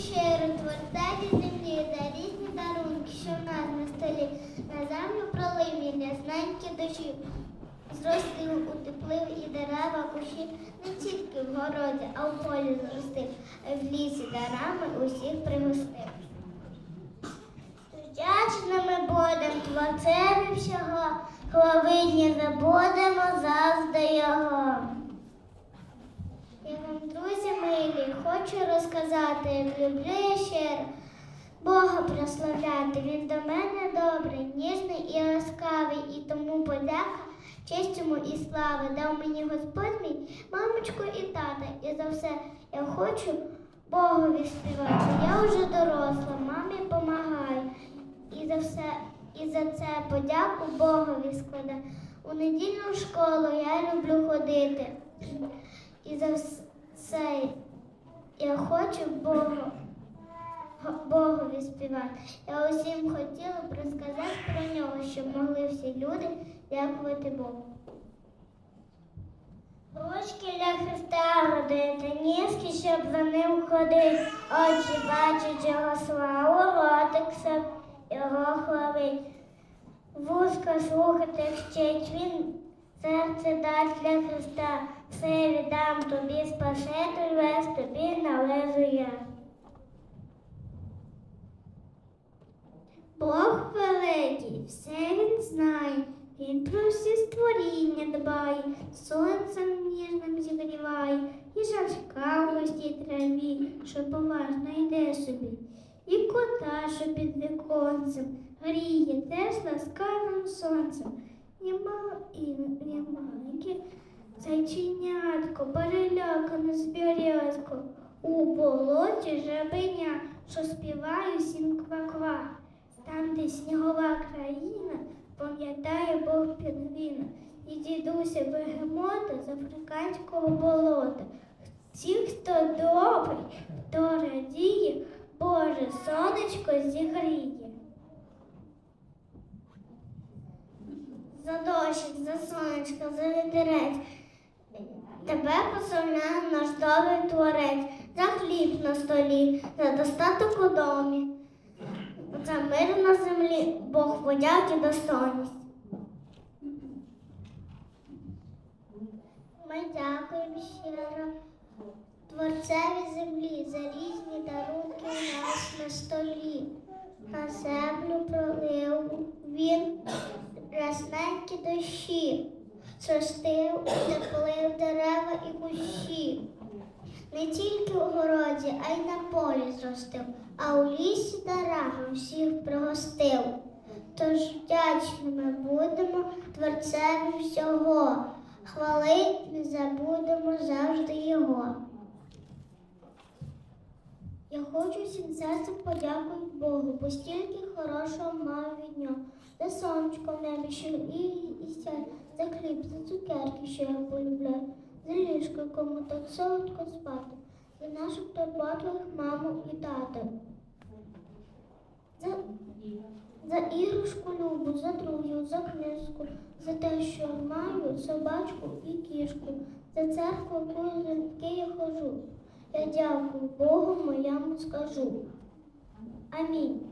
щиро, творцеві землі, за різні дарунки, що в нас на столі, на землю пролив він ясненькі дощі. Зростив, утеплив і дерева кущі не тільки в городі, а в полі зростив, а в лісі дарами усіх пригостив. Вдячними будем творцеві всього, хвалині забудемо завжди його. Я вам, друзі милі, хочу розказати, люблю я щиро Бога прославляти. Він до мене добрий, ніжний і ласкавий, і тому подяка, честь йому і слави дав мені Господь мій, мамочку і тата. І за все я хочу Богові співати. Я вже доросла, мамі помагаю. І за все, і за це подяку Богові складаю. У недільну школу я люблю ходити. І за вс- це я хочу Богу, Богові співати. Я усім хотіла б розказати про нього, щоб могли всі люди дякувати Богу. Ручки для Христа родити, ніжки, щоб за ним ходити, очі бачать його славу, ротик все його хвалить. Вузько слухати вчить він, серце дасть для Христа, все віддам тобі, спаситель весь тобі належу я. Бог великий, все він знає, він про всі створіння дбає, сонцем ніжним зігріває, і жачка в траві, що поважно йде собі, і кота, що під віконцем, гріє теж ласкавим сонцем. І мало і, маленьке зайченятко, перелякане звірятко, у болоті жабеня, що співає всім ква-ква. Там, де снігова країна, пам'ятає Бог пінгвіна і дідуся бегемота з африканського болота. Ті, хто добрий, хто радіє, Боже сонечко зігріє. За дощик, за сонечко, за вітерець. Тебе прославляє наш добрий творець, за хліб на столі, за достаток у домі. За мир на землі, Бог подяки достойність. Ми дякуємо щиро Творцеві землі за різні дарунки нас на столі. На землю пролив він ясненькі дощі, зростив, утеплив дерева і кущі. Не тільки у городі, а й на полі зростив, а у лісі дарами всіх пригостив. Тож вдячними будемо творцеві всього, хвалить не забудемо завжди його. Я хочу всім серцем подякувати Богу, бо стільки хорошого маю від нього. За сонечко в небі, що і, сяє, за хліб, за цукерки, що я полюбляю, за ліжко, кому так солодко спати, за наших турботливих маму і тата. За, за іграшку любу, за друзів, за книжку, за те, що маю собачку і кішку, за церкву, яку я хожу. Я дякую Богу моєму скажу. Амінь.